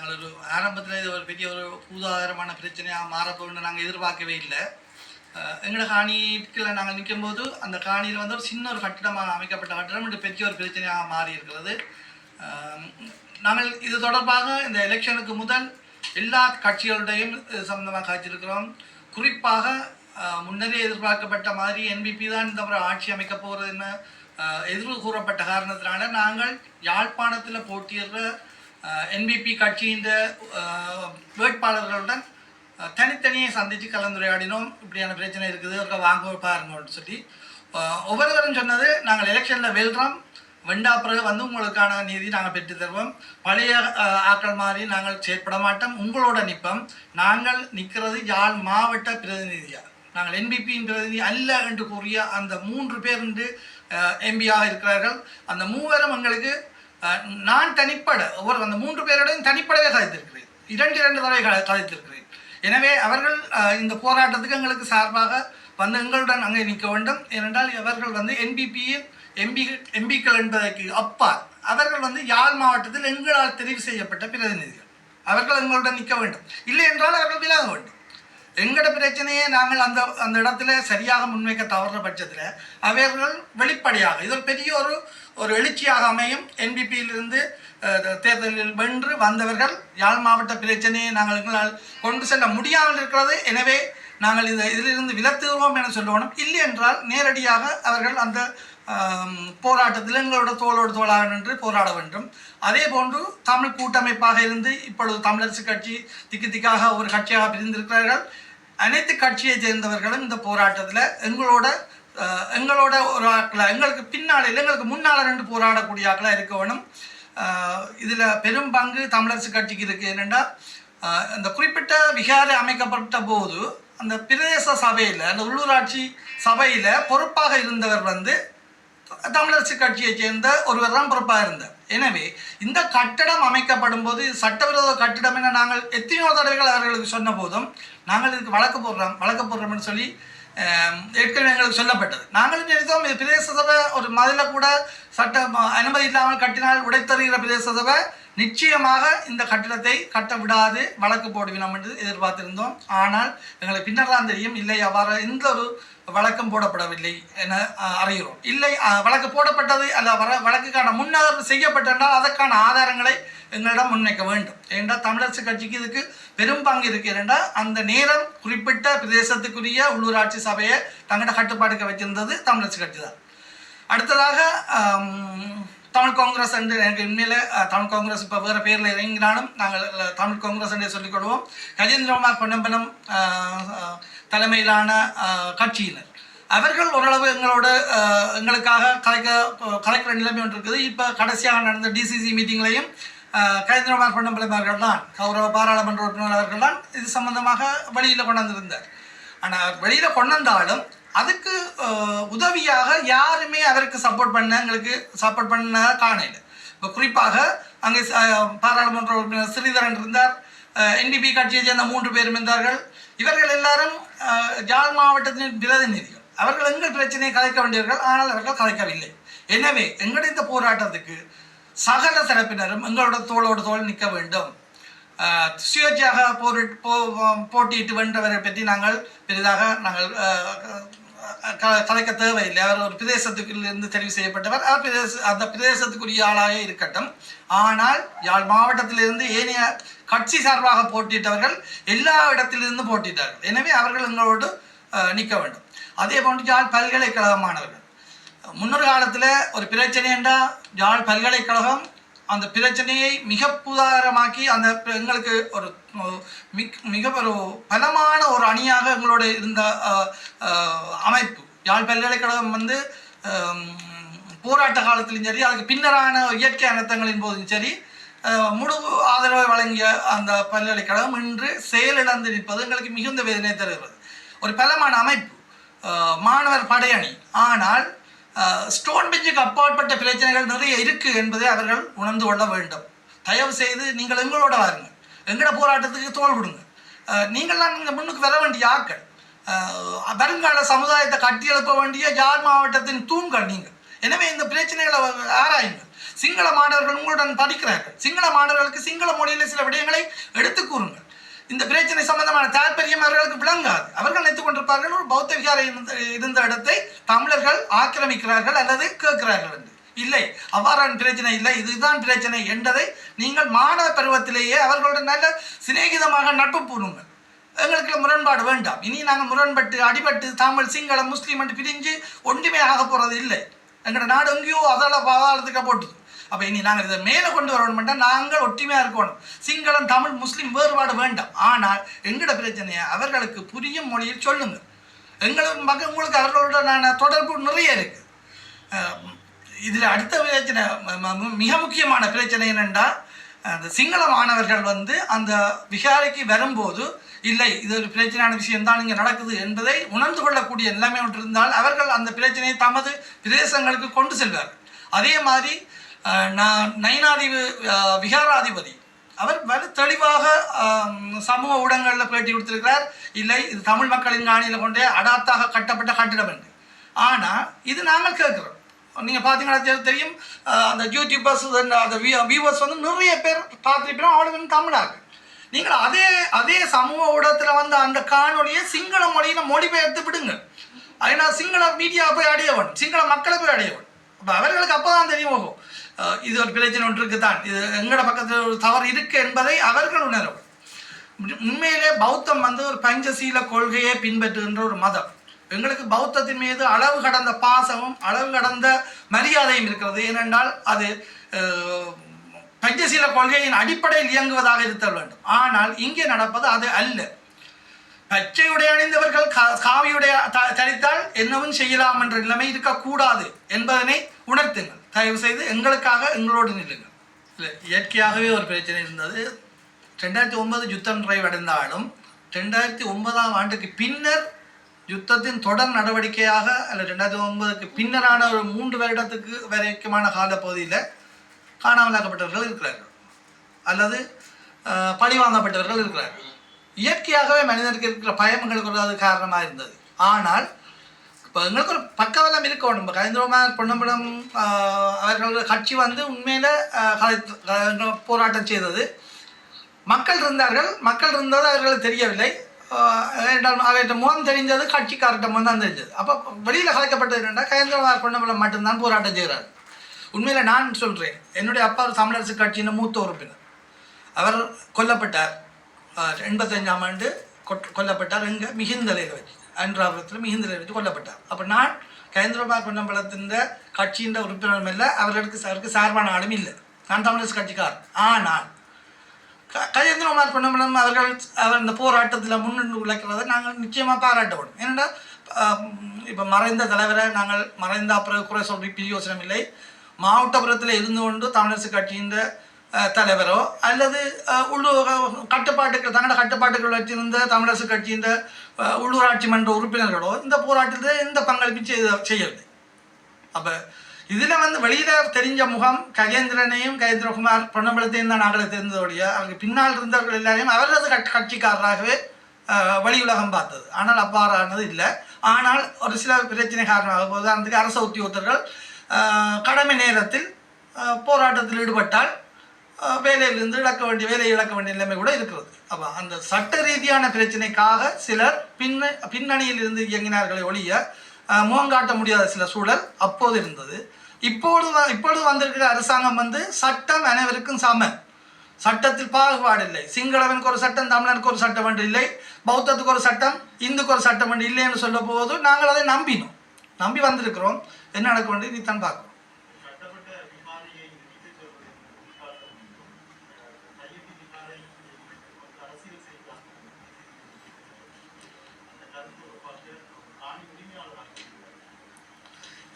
நாங்கள் ஒரு ஆரம்பத்தில் இது ஒரு பெரிய ஒரு பூதாகரமான பிரச்சனையாக மாறப்போன்னு நாங்கள் எதிர்பார்க்கவே இல்லை. எங்களோட காணிக்குள்ள நாங்கள் நிற்கும்போது அந்த காணியில் வந்து ஒரு சின்ன ஒரு கட்டிடமாக அமைக்கப்பட்ட கட்டிடம் இன்று பெரிய ஒரு பிரச்சனையாக மாறி இருக்கிறது. நாங்கள் இது தொடர்பாக இந்த எலெக்ஷனுக்கு முதல் எல்லா கட்சிகளுடையும் இது சம்பந்தமாக காய்ச்சிருக்கிறோம். குறிப்பாக முன்னரே எதிர்பார்க்கப்பட்ட மாதிரி என்பிபி தான் இந்த முறை ஆட்சி அமைக்க போகிறதுன்னு எதிர்வு கூறப்பட்ட காரணத்தினால நாங்கள் யாழ்ப்பாணத்தில் போட்டியிடுற என்பிபி கட்சியின் வேட்பாளர்களுடன் தனித்தனியே சந்தித்து கலந்துரையாடினோம். இப்படியான பிரச்சனை இருக்குது. இருக்க வாங்க பாருங்கன்னு சொல்லி அஹ், ஒவ்வொருவரும் சொன்னது நாங்கள் எலெக்ஷனில் வெல்றோம். வெண்டா பிறகு வந்து உங்களுக்கான நீதி நாங்கள் பெற்று தருவோம். பழைய ஆக்கள் ஆட்கள் மாதிரி நாங்கள் செயற்பட மாட்டோம். உங்களோட நிற்போம் நாங்கள் நிற்கிறது யாழ் மாவட்ட பிரதிநிதியாக நாங்கள் என்பிபியின் பிரதிநிதி அல்ல என்று கூறிய அந்த மூன்று பேர் என்று எம்பியாக இருக்கிறார்கள். அந்த மூவரும் எங்களுக்கு நான் தனிப்பட ஒவ்வொரு அந்த மூன்று பேருடையும் தனிப்படவே சாதித்திருக்கிறேன். இரண்டு இரண்டு தடவை சாதித்திருக்கிறேன். எனவே அவர்கள் இந்த போராட்டத்துக்கு எங்களுக்கு சார்பாக வந்து எங்களுடன் அங்கே நிற்க வேண்டும். ஏனென்றால் அவர்கள் வந்து என்பிபியின் எம்பி எம்பிக்கள் என்பதற்கு அப்பால் அவர்கள் வந்து யாழ் மாவட்டத்தில் எங்களால் தெரிவு செய்யப்பட்ட பிரதிநிதிகள். அவர்கள் எங்களுடன் நிற்க வேண்டும். இல்லை என்றால் அவர்கள் விலக வேண்டும். எங்கட பிரச்சனையை நாங்கள் அந்த அந்த இடத்துல சரியாக முன்வைக்க தவறுற பட்சத்தில் அவர்கள் வெளிப்படையாக இது ஒரு பெரிய ஒரு ஒரு எழுச்சியாக அமையும். என்பிபியிலிருந்து தேர்தலில் வென்று வந்தவர்கள் யாழ் மாவட்ட பிரச்சனையை நாங்கள் எங்களால் கொண்டு செல்ல முடியாமல் இருக்கிறது. எனவே நாங்கள் இதை இதிலிருந்து விலத்துகிறோம் என சொல்லுவோம் இல்லை என்றால் நேரடியாக அவர்கள் அந்த போராட்டத்தில் எங்களோட தோளோடு தோளாக நின்று போராட வேண்டும். அதே போன்று தமிழ் கூட்டமைப்பாக இருந்து இப்பொழுது தமிழரசு கட்சி திக்கு திக்காக ஒரு கட்சியாக பிரிந்திருக்கிறார்கள். அனைத்து கட்சியை சேர்ந்தவர்களும் இந்த போராட்டத்தில் எங்களோட எங்களோட ஒரு ஆட்களை எங்களுக்கு பின்னால் எங்களுக்கு முன்னால் ரெண்டு போராடக்கூடிய ஆட்களாக இருக்க வேணும். இதில் பெரும் பங்கு தமிழரசு கட்சிக்கு இருக்குது என்னென்னா அந்த குறிப்பிட்ட விகாரை அமைக்கப்பட்ட போது அந்த பிரதேச சபையில் அந்த உள்ளூராட்சி சபையில் பொறுப்பாக இருந்தவர் வந்து தமிழரசு கட்சியைச் சேர்ந்த ஒருவர் தான் பொறுப்பாக இருந்தார். எனவே இந்த கட்டடம் அமைக்கப்படும் போது சட்டவிரோத கட்டிடம் என நாங்கள் எத்தனையோ தடவைகள் அவர்களுக்கு சொன்ன போதும் நாங்கள் இதுக்கு வழக்கு போடுறோம் வழக்கு போடுறோம்னு சொல்லி ஏற்கனவே எங்களுக்கு சொல்லப்பட்டது. நாங்களும் நினைத்தோம் பிரதேச சபை ஒரு மதில கூட சட்ட அனுமதி இல்லாமல் கட்டினால் உடைத்தருகிற பிரதேச சபை நிச்சயமாக இந்த கட்டிடத்தை கட்ட விடாது வழக்கு போடுவினோம் என்று எதிர்பார்த்திருந்தோம். ஆனால் எங்களுக்கு பின்னர்தான் தெரியும் இல்லை அவ்வாறு எந்த ஒரு வழக்கம் போடப்படவில்லை என அறிகிறோம். இல்லை வழக்கு போடப்பட்டது அல்ல வர வழக்குக்கான முன்னகர்வு செய்யப்பட்டிருந்தால் அதற்கான ஆதாரங்களை எங்களிடம் முன்வைக்க வேண்டும். ஏனென்றால் தமிழரசு கட்சிக்கு இதுக்கு பெரும் பங்கு இருக்கு அந்த நேரம் குறிப்பிட்ட பிரதேசத்துக்குரிய உள்ளூராட்சி சபையை தங்களோட கட்டுப்பாடுக்கு வைத்திருந்தது தமிழரசு கட்சி தான். அடுத்ததாக தமிழ் காங்கிரஸ் என்று எனக்கு உண்மையில் தமிழ் காங்கிரஸ் இப்போ வேறு பேரில் இறங்கினாலும் நாங்கள் தமிழ் காங்கிரஸ் என்றே சொல்லிக்கொள்வோம் கஜேந்திரகுமார் பொன்னம்பலம் தலைமையிலான கட்சியினர். அவர்கள் ஓரளவு எங்களோட எங்களுக்காக கலைக்க கலைக்கிற நிலைமை ஒன்று இருக்குது. இப்போ கடைசியாக நடந்த டிசிசி மீட்டிங்லையும் கஜேந்திரகுமார் பொன்னம்பலம் அவர்கள் தான் கௌரவ பாராளுமன்ற உறுப்பினர் அவர்கள் தான் இது சம்பந்தமாக வெளியில் கொண்டு வந்திருந்தார் ஆனால் வெளியில் கொண்டு வந்தாலும் அதுக்கு உதவியாக யாருமே அவருக்கு சப்போர்ட் பண்ண எங்களுக்கு சப்போர்ட் பண்ண காணல இப்போ குறிப்பாக அங்கே பாராளுமன்ற உறுப்பினர் ஸ்ரீதரன் இருந்தார் என்டிபி கட்சியை சேர்ந்த மூன்று பேரும் இருந்தார்கள். இவர்கள் எல்லாரும் அஹ், யாழ் மாவட்டத்தின் பிரதிநிதிகள். அவர்கள் எங்கள் பிரச்சனையை கலைக்க வேண்டியவர்கள் ஆனால் அவர்கள் கலைக்கவில்லை. எனவே எங்களுடைய இந்த போராட்டத்துக்கு சகல தரப்பினரும் எங்களோட தோளோடு தோள் நிற்க வேண்டும். சுயேட்சையாக போரிட் போ போட்டியிட்டு வென்றவரை பற்றி நாங்கள் பெரிதாக நாங்கள் கலைக்க தேவையில்லை. அவர் ஒரு பிரதேசத்துக்குள்ளிருந்து தெரிவு செய்யப்பட்டவர். அவர் பிரதேச அந்த பிரதேசத்துக்குரிய ஆளாக இருக்கட்டும். ஆனால் யாழ் மாவட்டத்திலிருந்து ஏனைய கட்சி சார்பாக போட்டியிட்டவர்கள் எல்லா இடத்திலிருந்து போட்டியிட்டார்கள். எனவே அவர்கள் எங்களோடு நிற்க வேண்டும். அதே போன்று யாழ் பல்கலைக்கழக மாணவர்கள் முன்னொரு காலத்தில் ஒரு பிரச்சனை என்றால் யாழ் பல்கலைக்கழகம் அந்த பிரச்சனையை மிக புதாரமாக்கி அந்த எங்களுக்கு ஒரு மிக் மிக ஒரு பலமான ஒரு அணியாக எங்களோட இருந்த அமைப்பு. யாழ் பல்கலைக்கழகம் வந்து போராட்ட காலத்திலும் சரி அதுக்கு பின்னரான இயற்கை அனர்த்தங்களின் போதும் சரி முழு ஆதரவை வழங்கிய அந்த பல்கலைக்கழகம் இன்று செயலிழந்து நிற்பது எங்களுக்கு மிகுந்த வேதனை தருகிறது. ஒரு பலமான அமைப்பு. மாணவர் படையணி. ஆனால் ஸ்டோன் பெஞ்சுக்கு அப்பாற்பட்ட பிரச்சனைகள் நிறைய இருக்குது என்பதை அவர்கள் உணர்ந்து கொள்ள வேண்டும். தயவு செய்து நீங்கள் எங்களோட வாருங்கள் எங்களோட போராட்டத்துக்கு தோல் கொடுங்க. நீங்கள்லாம் நீங்கள் முன்னுக்கு வர வேண்டிய ஆட்கள். வருங்கால சமுதாயத்தை கட்டியெழுப்ப வேண்டிய ஜார் மாவட்டத்தின் தூண்கள் நீங்கள். எனவே இந்த பிரச்சனைகளை ஆராயுங்கள். சிங்கள மாணவர்கள் உங்களுடன் படிக்கிறார்கள். சிங்கள மாணவர்களுக்கு சிங்கள மொழியில் சில விடயங்களை எடுத்து கூறுங்கள். இந்த பிரச்சனை சம்பந்தமான தாற்பயம் அவர்களுக்கு விளங்காது. அவர்கள் நினைத்துக் கொண்டிருப்பார்கள் ஒரு பௌத்த விகாரை இருந்த இருந்த இடத்தை தமிழர்கள் ஆக்கிரமிக்கிறார்கள் அல்லது கேட்கிறார்கள் என்று. இல்லை அவ்வாறான பிரச்சனை இல்லை இதுதான் பிரச்சனை என்றதை நீங்கள் மாணவ பருவத்திலேயே அவர்களுடன் நல்ல சிநேகிதமாக நட்பு பூணுங்கள். எங்களுக்கு முரண்பாடு வேண்டாம். இனி நாங்கள் முரண்பட்டு அடிபட்டு தமிழ் சிங்களம் முஸ்லீம் என்று பிரிஞ்சு ஒன்றுமே ஆக போகிறது இல்லை. எங்களோட நாடு எங்கேயோ அதால பாதாளத்துக்கு போட்டுது. அப்போ இனி நாங்கள் இதை மேலே கொண்டு வரணும்னா நாங்கள் ஒற்றுமையாக இருக்கணும். சிங்களம் தமிழ் முஸ்லீம் வேறுபாடு வேண்டாம். ஆனால் எங்களோட பிரச்சனையை அவர்களுக்கு புரியும் மொழியில் சொல்லுங்கள். எங்களோட மக்கள் உங்களுக்கு அவர்களோட தொடர்பு நிறைய இருக்குது இதில் அடுத்த பிரச்சனை மிக முக்கியமான பிரச்சனை என்னென்றால் அந்த சிங்கள மாணவர்கள் வந்து அந்த விகாரைக்கு வரும்போது இல்லை இது ஒரு பிரச்சனையான விஷயம் தான் இங்கே நடக்குது என்பதை உணர்ந்து கொள்ளக்கூடிய நிலைமை ஒன்று இருந்தால் அவர்கள் அந்த பிரச்சனையை தமது பிரதேசங்களுக்கு கொண்டு செல்வார்கள். அதே மாதிரி நான் நயனாதிபதி விகாராதிபதி அவர் வலு தெளிவாக சமூக ஊடகங்களில் பேட்டி கொடுத்திருக்கிறார். இல்லை இது தமிழ் மக்களின் காணியில் கொண்டே அடாத்தாக கட்டப்பட்ட கட்டிடம் என்று. ஆனால் இது நாங்கள் கேட்குறோம். நீங்கள் பார்த்தீங்கன்னா தெரி- தெரியும். அந்த யூடியூபர்ஸ் அந்த வியூவர்ஸ் வந்து நிறைய பேர் பார்த்துருப்போம் அவளுக்கு வந்து தமிழாக. நீங்கள் அதே அதே சமூக ஊடகத்தில் வந்து அந்த காணொலியை சிங்கள மொழியில் மொழிபெயர்த்து விடுங்க ஏன்னா சிங்கள மீடியா போய் அடையவன் சிங்கள மக்களை போய் அடையவன். அப்போ அவர்களுக்கு அப்போ தான் தெரியும் போகும் இது ஒரு பிரச்சனை ஒன்று இருக்குதான் இது எங்களோட பக்கத்தில் ஒரு தவறு இருக்கு என்பதை அவர்கள் உணரும். உண்மையிலே பௌத்தம் வந்து ஒரு பஞ்சசீல கொள்கையை பின்பற்றுகின்ற ஒரு மதம். எங்களுக்கு பௌத்தத்தின் மீது அளவு கடந்த பாசமும் அளவு கடந்த மரியாதையும் இருக்கிறது. ஏனென்றால் அது பஞ்சசீல கொள்கையின் அடிப்படையில் இயங்குவதாக இருத்தல் வேண்டும். ஆனால் இங்கே நடப்பது அது அல்ல. பச்சை உடை அணிந்தவர்கள் கா- த- தரித்தால் என்னவும் செய்யலாம் என்ற நிலைமை இருக்கக்கூடாது என்பதனை உணர்த்துங்கள். தயவு செய்து எங்களுக்காக எங்களோடு நில்லுங்கள். இல்லை இயற்கையாகவே ஒரு பிரச்சனை இருந்தது. ரெண்டாயிரத்தி ஒன்பது யுத்தம் நிறைவடைந்தாலும் ரெண்டாயிரத்தி ஒன்பதாம் ஆண்டுக்கு பின்னர் யுத்தத்தின் தொடர் நடவடிக்கையாக அல்ல ரெண்டாயிரத்தி ஒன்பதுக்கு பின்னரான ஒரு மூன்று வருடத்துக்கு வரைக்குமான காலப்பகுதியில் காணாமலாக்கப்பட்டவர்கள் இருக்கிறார்கள். அல்லது பழி பழிவாங்கப்பட்டவர்கள் இருக்கிறார்கள். இயற்கையாகவே மனிதனுக்கு இருக்கிற பயமங்களுக்கு ஒரு அது காரணமாக இருந்தது. ஆனால் இப்போ எங்களுக்கு ஒரு பக்கவெல்லாம் இருக்கணும். இப்போ கலைஞரமார் பொன்னம்பலம் அவர்களோட கட்சி வந்து உண்மையில் போராட்டம் செய்தது. மக்கள் இருந்தார்கள். மக்கள் இருந்தது அவர்களுக்கு தெரியவில்லை. அவர்கிட்ட முகம் தெரிஞ்சது கட்சிக்காரர்கிட்ட முகம் தான் தெரிஞ்சது. அப்போ வெளியில் கலைக்கப்பட்டது என்னென்னா கயந்திரமார் பொன்னம்பலம் மட்டும்தான் போராட்டம் செய்கிறார். உண்மையில் நான் சொல்கிறேன் என்னுடைய அப்பா ஒரு தமிழரசு கட்சியின் மூத்த உறுப்பினர். அவர் கொல்லப்பட்டார். எண்பத்தஞ்சாம் ஆண்டு கொல்லப்பட்டார். எங்கே மிகுந்தலையில் வச்சு அன்றாபுரத்தில் மிகுந்தலையில் வச்சு கொல்லப்பட்டார். அப்போ நான் கயந்திரபார் பொன்னம்பலத்தின் கட்சியின் உறுப்பினரும் இல்லை அவர்களுக்கு அவருக்கு சார்பான ஆளும் இல்லை. நான் தமிழரசு கட்சிக்காரன். ஆனால் க- கஜேந்திரகுமார் பொன்னம்பலம் அவர்கள் அவர் இந்த போராட்டத்தில் முன்னின்று உழைக்கிறதை நாங்கள் நிச்சயமாக பாராட்டப்படும் ஏன்னா இப்போ மறைந்த தலைவரை நாங்கள் மறைந்த அப்புறம் குறை சொல்லி பிரியோசனம் இல்லை. மாவட்டபுரத்தில் இருந்து கொண்டு தமிழரசு கட்சியின் தலைவரோ அல்லது உள்ளூர் கட்டுப்பாட்டுகள் தங்களோட கட்டுப்பாட்டுகள் வச்சிருந்த தமிழரசு கட்சியின் உள்ளூராட்சி மன்ற உறுப்பினர்களோ இந்த போராட்டத்தில் எந்த பங்களிப்பு செய்த செய்யவில்லை. அப்போ இதில் வந்து வெளியில் தெரிஞ்ச முகம் கஜேந்திரனையும் கஜேந்திரகுமார் பொன்னம்பலத்தையும் தான் நாங்கள் தெரிந்ததோடைய அவருக்கு பின்னால் இருந்தவர்கள் எல்லாரையும் அவரது கட் கட்சிக்காரராகவே அஹ், வெளி உலகம் பார்த்தது. ஆனால் அவ்வாறானது இல்லை. ஆனால் ஒரு சில பிரச்சனை காரணமாக உதாரணத்துக்கு அரச உத்தியோகத்தர்கள் கடமை நேரத்தில் போராட்டத்தில் ஈடுபட்டால் வேலையிலிருந்து இழக்க வேண்டிய வேலையை இழக்க வேண்டிய நிலைமை கூட இருக்கிறது. அப்போ அந்த சட்ட ரீதியான பிரச்சனைக்காக சிலர் பின்ன பின்னணியில் இருந்து இயங்கினார்களை ஒழிய முகங்காட்ட முடியாத சில சூழல் அப்போது இருந்தது. இப்பொழுது வ- இப்பொழுது வந்திருக்கிற அரசாங்கம் வந்து சட்டம் அனைவருக்கும் சம சட்டத்தில் பாகுபாடு இல்லை. சிங்களவனுக்கு ஒரு சட்டம் தமிழனுக்கு ஒரு சட்டம் என்று இல்லை. பௌத்தத்துக்கு ஒரு சட்டம் இந்துக்கு ஒரு சட்டம் என்று இல்லை என்று சொல்ல போது நாங்கள் அதை நம்பினோம். நம்பி வந்திருக்கிறோம். என்ன நடக்க வேண்டியது இதைத்தான் பார்க்கணும்.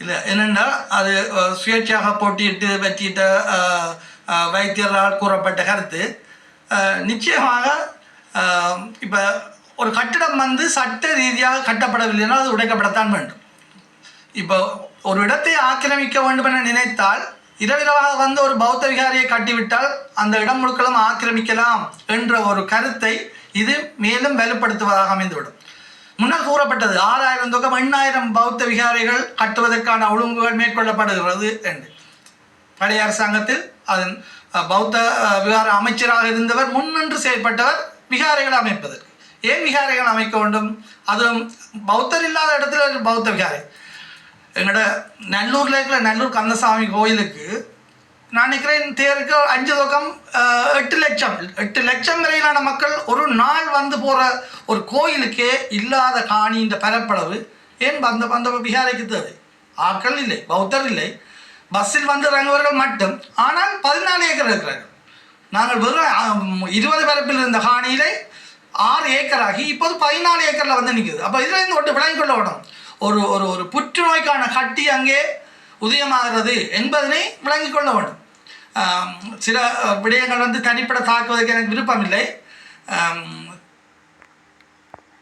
இல்லை என்னென்னா அது சுயேட்சையாக போட்டியிட்டு வெற்றியிட்ட வைத்தியரால் கூறப்பட்ட கருத்து. நிச்சயமாக இப்போ ஒரு கட்டிடம் வந்து சட்ட ரீதியாக கட்டப்படவில்லைன்னா அது உடைக்கப்படத்தான் வேண்டும். இப்போ ஒரு இடத்தை ஆக்கிரமிக்க வேண்டும் என நினைத்தால் இரவிரவாக வந்து ஒரு பௌத்த விகாரியை கட்டிவிட்டால் அந்த இடம் முழுக்களும் ஆக்கிரமிக்கலாம் என்ற ஒரு கருத்தை இது மேலும் வலுப்படுத்துவதாக அமைந்துவிடும். முன்னர் கூறப்பட்டது ஆறாயிரம் தொகை எண்ணாயிரம் பௌத்த விகாரைகள் கட்டுவதற்கான ஒழுங்குகள் மேற்கொள்ளப்படுகிறது என்று. பழைய அரசாங்கத்தில் அதன் பௌத்த விகார அமைச்சராக இருந்தவர் முன்னின்று செயல்பட்டவர் விகாரைகள் அமைப்பதற்கு. ஏன் விகாரைகள் அமைக்க வேண்டும்? அதுவும் பௌத்தர் இல்லாத இடத்துல பௌத்த விகாரை. எங்களோட நல்லூர்ல இருக்கிற நல்லூர் கந்தசாமி கோயிலுக்கு நான் நினைக்கிறேன் தேருக்கு அஞ்சு பக்கம் எட்டு லட்சம். எட்டு லட்சம் வரையிலான மக்கள் ஒரு நாள் வந்து போகிற ஒரு கோயிலுக்கே இல்லாத காணி இந்த பரப்பளவு. ஏன் அந்த அந்த விகாரைக்கு தேவை? ஆட்கள் இல்லை பௌத்தர் இல்லை. பஸ்ஸில் வந்து இறங்குவர்கள் மட்டும். ஆனால் பதினாலு ஏக்கர் இருக்கிறார்கள். நாங்கள் வெறும் இருபது பரப்பில் இருந்த காணியிலே ஆறு ஏக்கராகி இப்போது பதினாலு ஏக்கரில் வந்து நிற்குது அப்போ இதில் இருந்து ஒட்டு விளங்கி கொள்ள வேணும் ஒரு ஒரு ஒரு புற்றுநோய்க்கான கட்டி அங்கே உதயமாகிறது என்பதனை விளங்கிக் கொள்ள வேண்டும். சில விடயங்கள் வந்து தனிப்பட தாக்குவதற்கு எனக்கு விருப்பமில்லை.